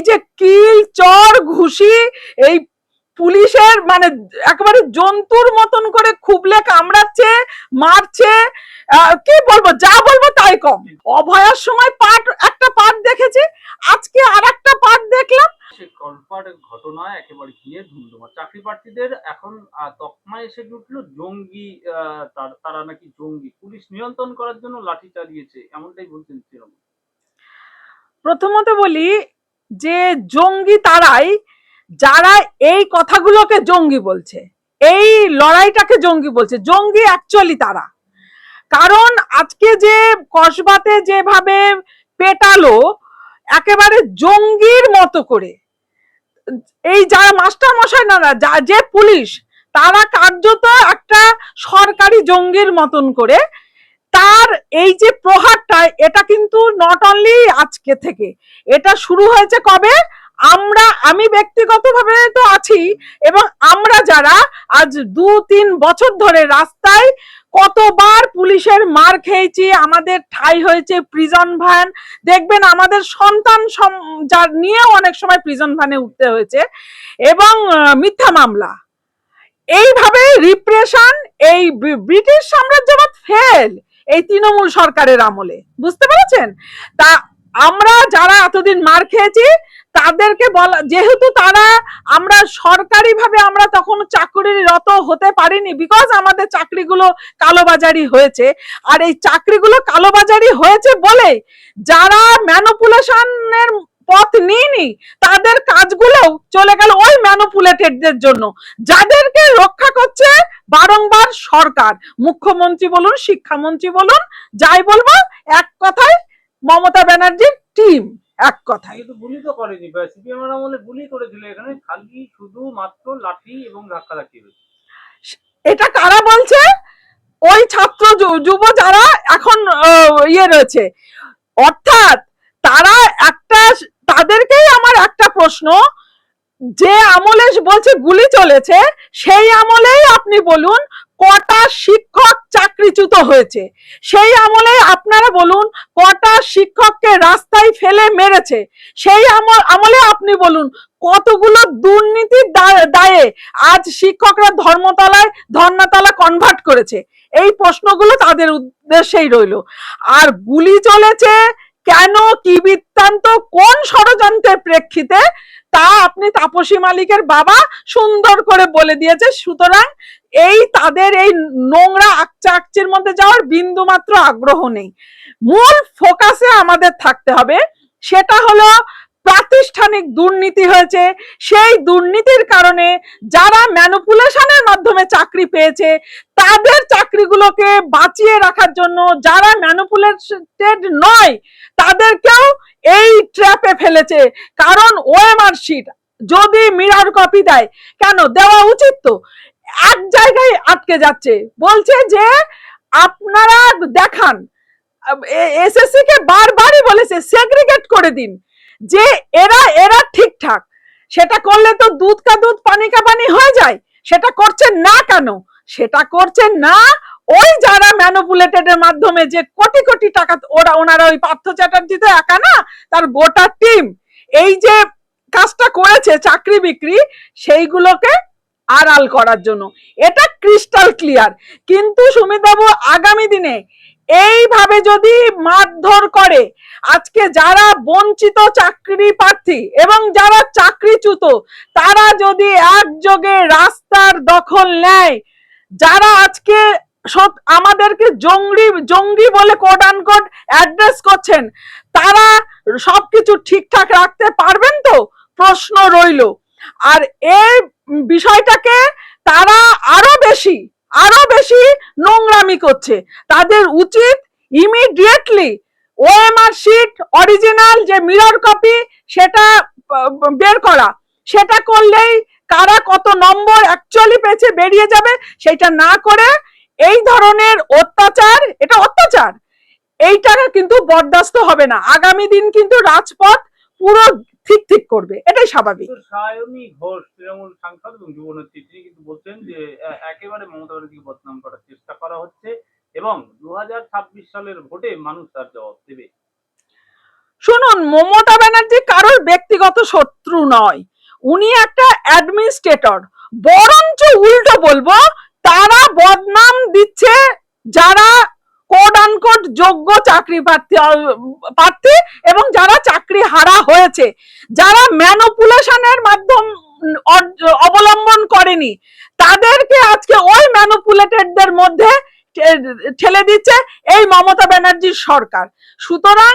এই যে কিল চর ঘুষি এই পুলিশের মানে একেবারে জন্তুর মতন করে খুবলে কামড়াচ্ছে মারছে কি বলব যা বলব তাই কম। অভয়ার সময় পাট একটা পাট দেখেছি আজকে আর একটা পাট দেখলাম ঘটনায় একেবারে গিয়ে চাকরি প্রার্থীদের এখন তকমা এসে জঙ্গি তারা নাকি জঙ্গি। পুলিশ নিয়ন্ত্রণ করার জন্য লাঠি চালিয়েছে এমনটাই বলছেন তৃণমূল। প্রথমত বলি যে জঙ্গি তারাই, যারা এই কথাগুলোকে জঙ্গি বলছে, এই লড়াইটাকে জঙ্গি বলছে, জঙ্গি অ্যাকচুয়ালি তারা। কারণ আজকে যে কসবাতে যেভাবে পেটালো, একেবারে জঙ্গির মতো করে। এই যারা মাস্টার মশাই না, যা- যে পুলিশ, তারা কার্যত একটা সরকারি জঙ্গির মতন করে তার এই যে প্রহারটা, এটা কিন্তু নট অনলি আজকে থেকে, এটা শুরু হয়েছে কবে? আমরা, আমি ব্যক্তিগতভাবে তো আছি, এবং আমরা যারা আজ দু তিন বছর ধরে রাস্তায় কতবার পুলিশের মার খেয়েছি, আমাদের ঠাই হয়েছে প্রিজন ভ্যান দেখবেন আমাদের সন্তান যার নিয়েও অনেক সময় প্রিজন ভ্যানে উঠতে হয়েছে, এবং মিথ্যা মামলা। এইভাবে রিপ্রেশন এই ব্রিটিশ সাম্রাজ্যবাদ ফেল এই তৃণমূল সরকারের আমলে, বুঝতে পেরেছেন? তা আমরা যারা এতদিন মার খেয়েছি, তাদেরকে বলা, যেহেতু তারা আমরা সরকারিভাবে আমরা তখন চাকরিরত হতে পারিনি বিকজ আমাদের চাকরিগুলো কালোবাজারি হয়েছে। আর এই চাকরিগুলো কালোবাজারি হয়েছে বলে যারা ম্যানুপুলেশনের পথ নিইনি তাদের কাজগুলো চলে গেল ওই ম্যানুপুলেটেডদের জন্য। যাদেরকে রক্ষা করছে বারংবার সরকার। মুখ্যমন্ত্রী বলুন শিক্ষামন্ত্রী বলুন যাই বলব এক কথায় মমতা ব্যানার্জির টিম এক কথায়। কিন্তু গুলি তো করেনি সিপিএম এর আমলে গুলি করেছিল এখানে খালি শুধু মাত্র লাঠি এবং ধাক্কাধাক্কি হয়েছে। এটা কারা বলছে? ওই ছাত্র যুব যারা এখন ইয়ে রয়েছে। অর্থাৎ তারা একটা তাদেরকেই আমার একটা প্রশ্ন। যে আমলে বলছে গুলি চলেছে, সেই আমলেই আপনি বলুন কটা শিক্ষক চাকরিচ্যুত হয়েছে। সেই আমলে আপনারা বলুন কটা শিক্ষককে রাস্তায় ফেলে মেরেছে। সেই আমল আপনি বলুন কতগুলো দুর্নীতির দায়ে আজ শিক্ষকরা ধর্মতলায় ধর্ণাতলা কনভার্ট করেছে। এই প্রশ্নগুলো তাদের উদ্দেশ্যেই রইল। আর গুলি চলেছে কেন কি বৃত্তান্ত, কোন ষড়যন্ত্রের প্রেক্ষিতে তা আপনি তাপসী মালিকের বাবা সুন্দর করে বলে দিয়েছে। সুতরাং এই তাদের এই নোংরা আকচা আকচির মধ্যে যাওয়ার বিন্দু মাত্র আগ্রহ নেই। মূল ফোকাসে আমাদের থাকতে হবে। সেটা হলো প্রাতিষ্ঠানিক দুর্নীতি হয়েছে। সেই দুর্নীতির কারণে যারা ম্যানুপুলেশনের মাধ্যমে চাকরি পেয়েছে, তাদের চাকরিগুলোকে বাঁচিয়ে রাখার জন্য যারা ম্যানুপুলেটেড নয়, তাদেরকেও এই ট্র্যাপে ফেলেছে। কারণ ওএমআর শিট যদি মিরর কপি দেয়, কেন? দেওয়া উচিত তো। এক জায়গায় আটকে যাচ্ছে। বলছে যে আপনারা দেখান। এসএসসি কে বারবারই বলেছে সেগ্রিগেট করে দিন। যে এরা এরা ঠিকঠাক। সেটা করলে তো দুধ কা দুধ, পানি কা পানি হয়ে যায়। সেটা করছেন না কেন? সেটা করছেন না ওই যারা ম্যানুপুলেটেড এর মাধ্যমে যে কোটি কোটি টাকা ওরা, ওনারা ওই পার্থ চ্যাটার্জি তো একা না, তার গোটা টিম এই যে কাজটা করেছে চাকরি বিক্রি, সেইগুলোকে আড়াল করার জন্য। এটা ক্রিস্টাল ক্লিয়ার কিন্তু সুমিতবাবু, আগামী দিনে এইভাবে যদি মারধর করে, আজকে যারা বঞ্চিত চাকরি প্রার্থী এবং যারা চাকরিচ্যুত, তারা যদি একযোগে রাস্তার দখল নেয়, যারা আজকে আমাদেরকে জঙ্গি জঙ্গি বলে কোড আনকোড অ্যাড্রেস করছেন, তারা সবকিছু ঠিকঠাক রাখতে পারবেন তো? প্রশ্ন রইল। আর এই বিষয়টাকে তারা আরও বেশি বেশি নোংরামি করছে। তাদের উচিত ইমিডিয়েটলি ওএমআর শিট অরিজিনাল যে মিরর কপি সেটা বের করা। সেটা করলেই কারা কত নম্বর অ্যাকচুয়ালি পেয়েছে বেরিয়ে যাবে সেটা না করে এই ধরনের অত্যাচার, এটা অত্যাচার, এইটা কিন্তু বরদাস্ত হবে না। আগামী দিন কিন্তু রাজপথ পুরো ঠিক ঠিক করবে এটাই স্বাভাবিক। সায়নী ঘোষ তৃণমূল সাংসদ এবং যুবনেত্রী তিনি কিন্তু বলছেন যে একেবারে মমতা ব্যানার্জিকে বদনাম করার চেষ্টা করা হচ্ছে এবং দু সালের ভোটে মানুষ তার জবাব দেবে। শুনুন মমতা ব্যানার্জি কারোর ব্যক্তিগত শত্রু নয়। উনি একটা অ্যাডমিনিস্ট্রেটর। বরঞ্চ উল্টো বলব তারা বদনাম দিচ্ছে যারা কোড আনকোড যোগ্য চাকরি প্রার্থী প্রার্থী এবং যারা চাকরি হারা হয়েছে, যারা ম্যানুপুলেশনের মাধ্যম অবলম্বন করেনি, তাদেরকে আজকে ওই ম্যানুপুলেটেডদের মধ্যে ঠেলে দিচ্ছে এই মমতা ব্যানার্জির সরকার। সুতরাং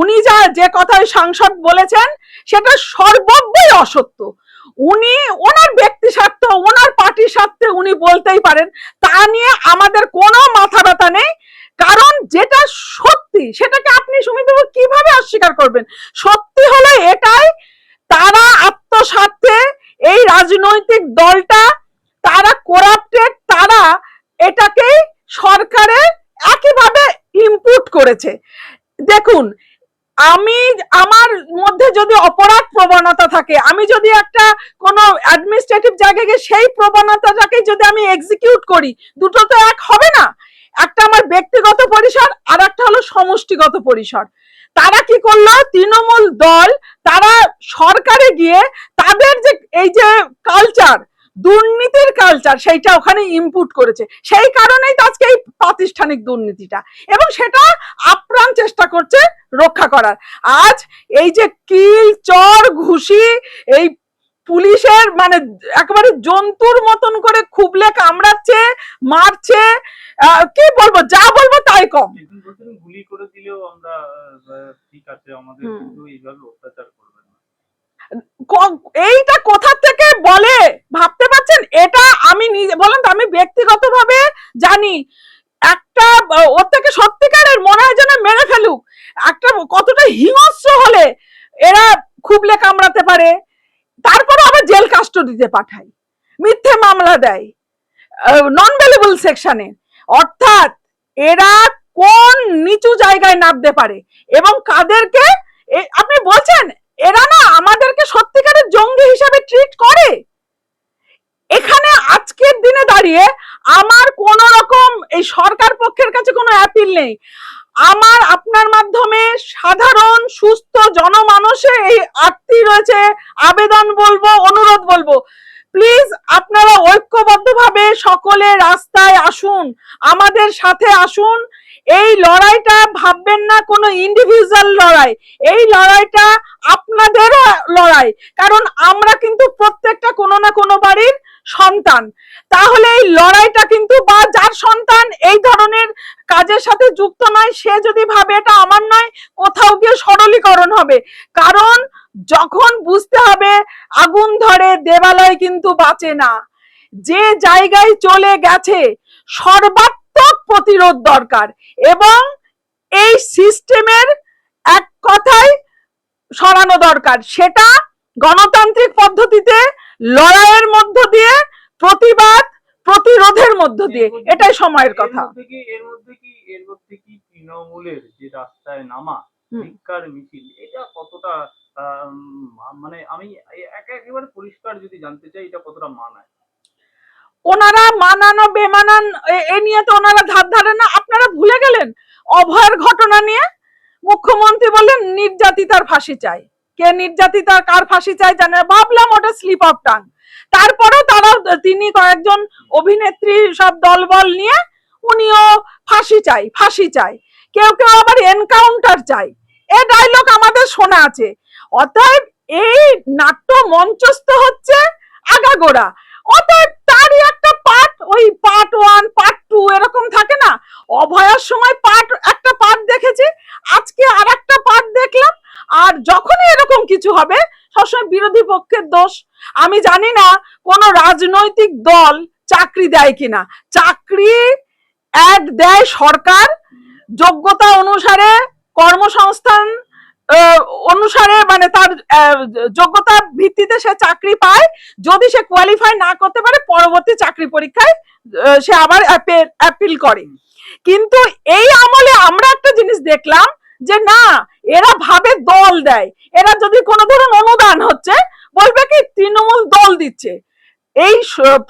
উনি যা, যে কথায় সাংসদ বলেছেন, সেটা সর্বব্যই অসত্য। উনি, ওনার ব্যক্তি স্বার্থ, ওনার পার্টির স্বার্থে উনি বলতেই পারেন, তা নিয়ে আমাদের কোনো মাথা ব্যথা নেই। কারণ যেটা সত্যি, সেটাকে আপনি সুমিতবাবু কীভাবে অস্বীকার করবেন? সত্যি হলো এটাই, তারা আত্মস্বার্থে এই রাজনৈতিক দলটা, তারা করাপ্টেড তারা এটাকে সরকারে একইভাবে ইনপুট করেছে। দেখুন আমি আমার মধ্যে যদি অপরাধ প্রবণতা থাকে, আমি যদি একটা কোনো অ্যাডমিনিস্ট্রেটিভ জায়গায় গিয়ে সেই প্রবণতাটাকে যদি আমি এক্সিকিউট করি, দুটো তো এক হবে না। একটা আমার ব্যক্তিগত পরিসর আর একটা হলো সমষ্টিগত পরিসর। তারা কি করল? তৃণমূল দল, তারা সরকারে গিয়ে তাদের যে, এই যে কালচার দুর্নীতির কালচার সেইটা ওখানে ইনপুট করেছে। সেই কারণেই তো আজকে এই প্রাতিষ্ঠানিক দুর্নীতিটা। এবং সেটা আপ্রাণ চেষ্টা করছে রক্ষা করার। আজ এই যে কিল চর ঘুষি এই পুলিশের মানে একেবারে জন্তুর মতন করে খুবলে কামড়াচ্ছে মারছে কি বলব যা বলব তাই কম। গুলি করে দিলেও আমরা ঠিক আছে আমাদের এইভাবে অত্যাচার এইটা কোথা থেকে বলে? ভাবতে পারছেন? এটা আমি নিজে, বলেন তো, আমি ব্যক্তিগতভাবে জানি। একটা, ওর থেকে সত্যিকারের মনে হয় যেন মেরে ফেলুক। একটা কতটা হিংস্র হলে এরা খুবলে কামড়াতে পারে। তারপরে আবার জেল কাস্টডিতে পাঠায়। মিথ্যে মামলা দেয়। নন ভ্যালুবল সেকশনে অর্থাৎ এরা কোন নিচু জায়গায় নামতে পারে এবং কাদেরকে এ- আপনি বলছেন এরা না আমাদেরকে সত্যিকারের জঙ্গি হিসাবে ট্রিট করে এখানে আজকের দিনে দাঁড়িয়ে আমার কোন রকম এই সরকার পক্ষের কাছে কোনো অ্যাপিল নেই। আমার, আপনার মাধ্যমে সাধারণ, সুস্থ জনমানসে এই আত্মী রয়েছে, আবেদন বলব, অনুরোধ বলব। প্লিজ আপনারা ঐক্যবদ্ধভাবে সকলে রাস্তায় আসুন, আমাদের সাথে আসুন। এই লড়াইটা ভাববেন না কোনো ইন্ডিভিজুয়াল লড়াই, এই লড়াইটা আপনাদেরও লড়াই। কারণ আমরা কিন্তু প্রত্যেকটা কোনো না কোনো বাড়ির সন্তান। তাহলে এই লড়াইটা কিন্তু বা যার সন্তান এই ধরনের কাজের সাথে যুক্ত নয়, সে যদি ভাবে এটা আমার নয়, কোথাও গিয়ে সরলীকরণ হবে। কারণ যখন বুঝতে হবে আগুন ধরে, দেবালয় কিন্তু বাঁচে না। যে জায়গায় চলে গেছে, সর্বাত্মক প্রতিরোধ দরকার এবং এই সিস্টেমের এক কথায় সরানো দরকার। সেটা গণতান্ত্রিক পদ্ধতিতে লড়াইয়ের মধ্য দিয়ে প্রতিবাদ প্রতিরোধের মধ্য দিয়ে। এটাই সময়ের কথা। এর মধ্যে কি এর মধ্যে কি তৃণমূলের যে রাস্তায় নামা ভিক্ষার মিছিল এটা কতটা মানে আমি একে- একেবারে পরিষ্কার যদি জানতে চাই এটা কতটা মানায়? ওনারা মানানো বেমানান এ- এ নিয়ে তো ওনারা ধার ধারে না। আপনারা ভুলে গেলেন? অভয়ের ঘটনা নিয়ে মুখ্যমন্ত্রী বললেন নির্যাতিতার ফাঁসি চাই। কে নির্যাতিতার কার ফাঁসি চাই জানে। ভাবলাম ওটা স্লিপ অফ টাং তারপরেও তারা তিনি কয়েকজন অভিনেত্রী সব দলবল নিয়ে উনিও ফাঁসি চাই ফাঁসি চাই কেউ কেউ আবার এনকাউন্টার চাই এ ডায়লগ আমাদের শোনা আছে। অতএব এই নাট্য মঞ্চস্থ হচ্ছে আগাগোড়া। অতএব তারই একটা পার্ট ওই পার্ট ওয়ান পার্ট টু এরকম থাকে না? অভয়ার সময় পার্ট দেখেছি আজকে আর একটা পার্ট দেখলাম আর যখনই এরকম কিছু হবে? সবসময় বিরোধী পক্ষের দোষ। আমি জানি না কোন রাজনৈতিক দল চাকরি দেয় কিনা। চাকরি এক দেয় সরকার। যোগ্যতা অনুসারে কর্মসংস্থান অনুসারে মানে তার যোগ্যতার ভিত্তিতে সে চাকরি পায়। যদি সে কোয়ালিফাই না করতে পারে, পরবর্তী চাকরি পরীক্ষায় সে আবার অ্যাপিল করে। কিন্তু এই আমলে আমরা একটা জিনিস দেখলাম যে না এরা ভাবে দল দেয়। এরা যদি কোনো ধরুন অনুদান হচ্ছে, বলবে কি, তৃণমূল দল দিচ্ছে। এই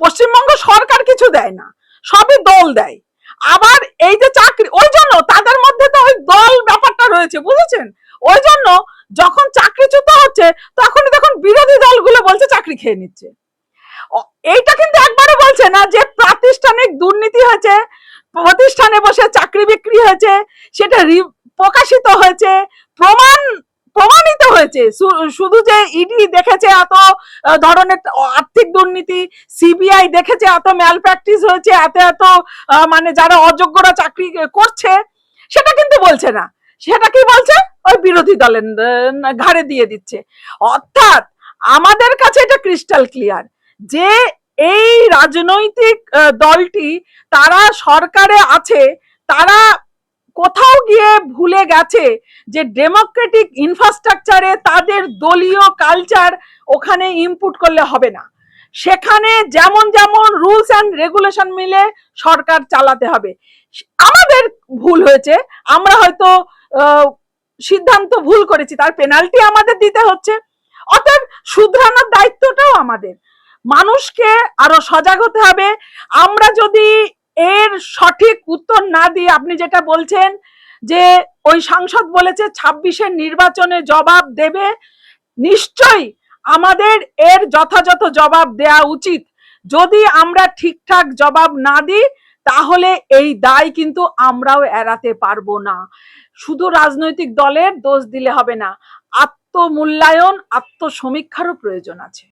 পশ্চিমবঙ্গ সরকার কিছু দেয় না, সবই দল দেয়। আবার এই যে চাকরি, ওই জন্য তাদের মধ্যে তো ওই দল ব্যাপারটা রয়েছে, বুঝেছেন? ওই জন্য যখন চাকরিচ্যুত হচ্ছে তখন বিরোধী দলগুলো বলছে চাকরি খেয়ে নিচ্ছে। এইটা কিন্তু একবারও বলছে না যে প্রাতিষ্ঠানিক দুর্নীতি হয়েছে, প্রতিষ্ঠানে বসে চাকরি বিক্রি হয়েছে, সেটা প্রকাশিত হয়েছে প্রমাণ, প্রমাণিত হয়েছে। শুধু যে ইডি দেখেছে এত ধরনের আর্থিক দুর্নীতি সিবিআই দেখেছে এত ম্যাল প্র্যাকটিস হয়েছে, এত এত মানে যারা অযোগ্যরা চাকরি করছে, সেটা কিন্তু বলছে না। সেটা কি বলছে? ওই বিরোধী দলের ঘাড়ে দিয়ে দিচ্ছে। অর্থাৎ আমাদের কাছে এটা ক্রিস্টাল ক্লিয়ার যে এই রাজনৈতিক দলটি, তারা সরকারে আছে, তারা কোথাও গিয়ে ভুলে গেছে যে ডেমোক্রেটিক ইনফ্রাস্ট্রাকচারে তাদের দলীয় কালচার ওখানে ইনপুট করলে হবে না। সেখানে যেমন যেমন রুলস অ্যান্ড রেগুলেশন মিলে সরকার চালাতে হবে। আমাদের ভুল হয়েছে, আমরা হয়তো সিদ্ধান্ত ভুল করেছি, তার পেনাল্টি আমাদের দিতে হচ্ছে। অতএব শুধরানোর দায়িত্বটাও আমাদের। মানুষকে আরও সজাগ হতে হবে। আমরা যদি এর সঠিক উত্তর না দিয়ে আপনি যেটা বলছেন যে ওই সাংসদ বলেছে ছাব্বিশের নির্বাচনে জবাব দেবে, নিশ্চয়ই আমাদের এর যথাযথ জবাব দেয়া উচিত। যদি আমরা ঠিকঠাক জবাব না দিই, তাহলে এই দায় কিন্তু আমরাও এড়াতে পারব না। শুধু রাজনৈতিক দলের দোষ দিলে হবে না, আত্মমূল্যায়ন, আত্মসমীক্ষারও প্রয়োজন আছে।